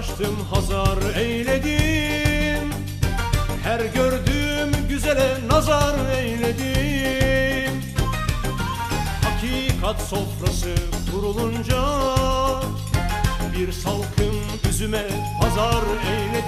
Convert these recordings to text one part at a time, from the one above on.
açtım hazar eyledim. Her gördüğüm güzele nazar eyledim. Hakikat sofrası kurulunca Bir salkım üzüme pazar eyledim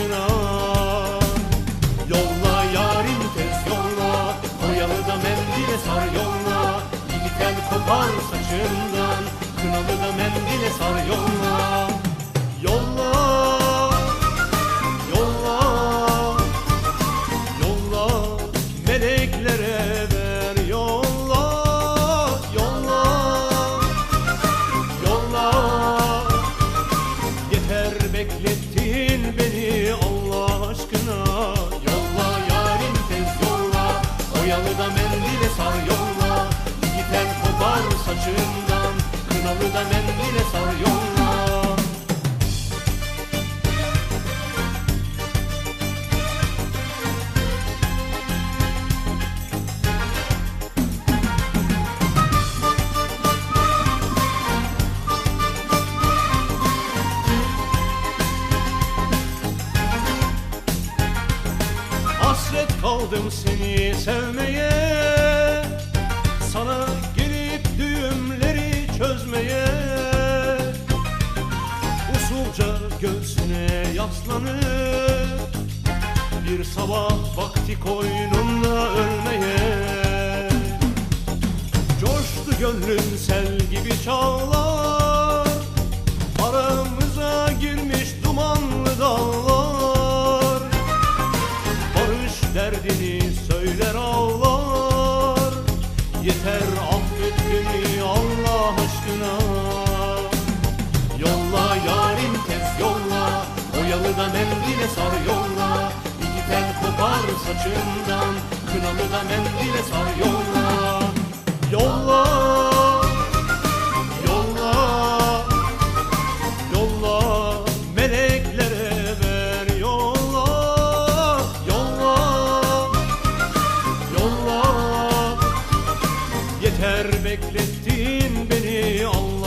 aşkına Yolla yarim tez yolla Oyalı da mendile sar yolla. İki tel kopar saçından Kınalı da mendile sar Yolla. Yolla da mendile sar yolla Hasret kaldım seni sevmeye yaslanıp Bir sabah vakti koynumda ölmeye. Coştu gönlüm sel gibi çağlar. Aramıza girmiş dumanlı dağlar saçından Kınalı da mendile sar yolla Yolla Yolla Yolla Meleklere ver yolla Yolla Yolla Yeter beklettin beni Allah.